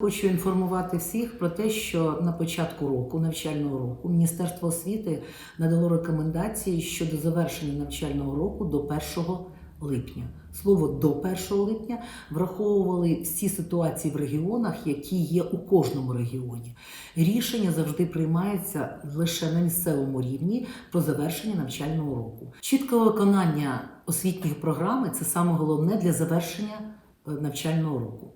Хочу інформувати всіх про те, що на початку року навчального року Міністерство освіти надало рекомендації щодо завершення навчального року до 1 липня. Слово до 1 липня враховували всі ситуації в регіонах, які є у кожному регіоні. Рішення завжди приймається лише на місцевому рівні про завершення навчального року. Чітке виконання освітньої програми це саме головне для завершення е, навчального року.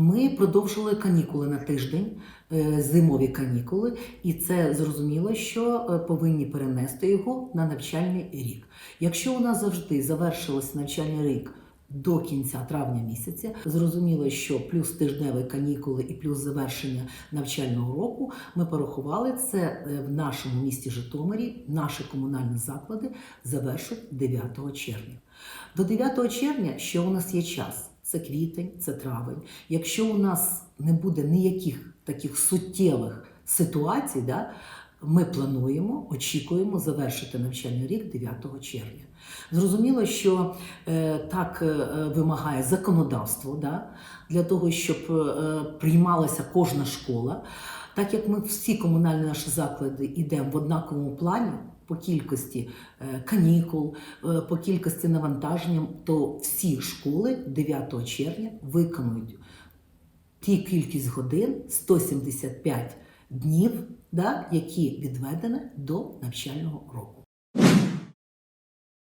Ми продовжили канікули на тиждень, е, зимові канікули, і це зрозуміло, що е, повинні перенести його на навчальний рік. Якщо у нас завжди завершилось навчальний рік до кінця травня місяця, зрозуміло, що плюс тижневі канікули і плюс завершення навчального року ми порахували це е, в нашому місті Житомирі. Наші комунальні заклади завершать 9 червня. До 9 червня ще у нас є час. Це квітень, це травень. Якщо у нас не буде ніяких таких суттєвих ситуацій, да, ми плануємо, очікуємо завершити навчальний рік 9 червня. Зрозуміло, що е, так е, вимагає законодавство да, для того, щоб е, приймалася кожна школа. Так як ми всі комунальні наші заклади йдемо в однаковому плані по кількості е, канікул, е, по кількості навантаження, то всі школи 9 червня виконують ті кількість годин 175 днів, да, які відведені до навчального року.